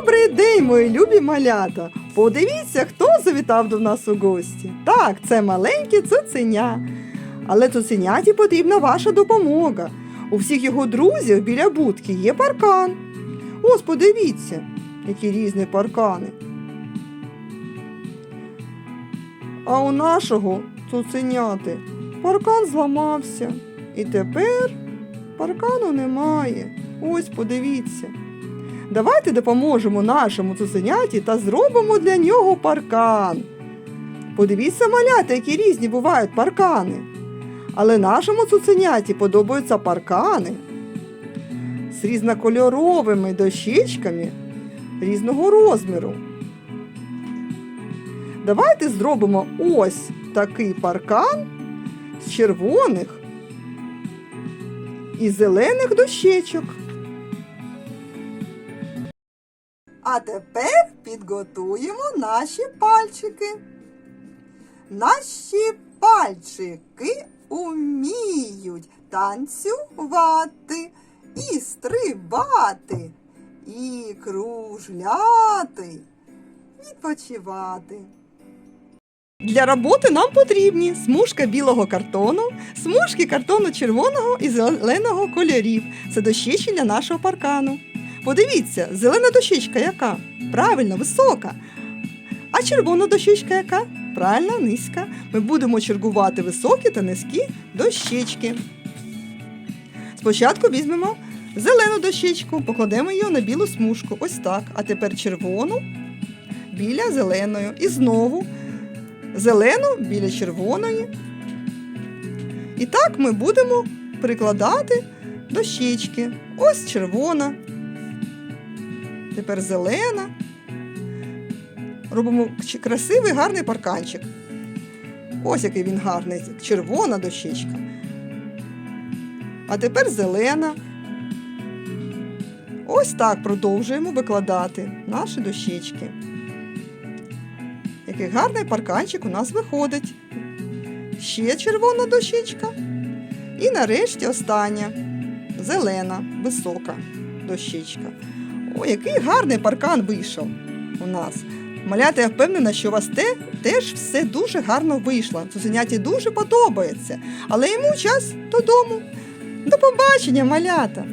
Добрий день, мої любі малята! Подивіться, хто завітав до нас у гості. Так, це маленьке цуценя. Але цуценяті потрібна ваша допомога. У всіх його друзів біля будки є паркан. Ось подивіться, які різні паркани. А у нашого цуценяти паркан зламався. І тепер паркану немає. Ось подивіться. Давайте допоможемо нашому цуценяті та зробимо для нього паркан. Подивіться, малята, які різні бувають паркани. Але нашому цуценяті подобаються паркани з різнокольоровими дощечками різного розміру. Давайте зробимо ось такий паркан з червоних і зелених дощечок. А тепер підготуємо наші пальчики. Наші пальчики уміють танцювати і стрибати, і кружляти, відпочивати. Для роботи нам потрібні смужка білого картону, смужки картону червоного і зеленого кольорів. Це дощечі для нашого паркану. Подивіться, зелена дощечка яка? Правильно, висока. А червона дощечка яка? Правильно, низька. Ми будемо чергувати високі та низькі дощечки. Спочатку візьмемо зелену дощечку, покладемо її на білу смужку. Ось так. А тепер червону біля зеленої. І знову зелену біля червоної. І так ми будемо прикладати дощечки. Ось червона. Тепер зелена. Робимо красивий гарний парканчик. Ось який він гарний, червона дощечка. А тепер зелена. Ось так продовжуємо викладати наші дощечки. Який гарний парканчик у нас виходить. Ще червона дощечка. І нарешті остання зелена, висока дощечка. О, який гарний паркан вийшов у нас. Малята, я впевнена, що у вас те, теж все дуже гарно вийшло. Цуценяті дуже подобається. Але йому час додому. До побачення, малята!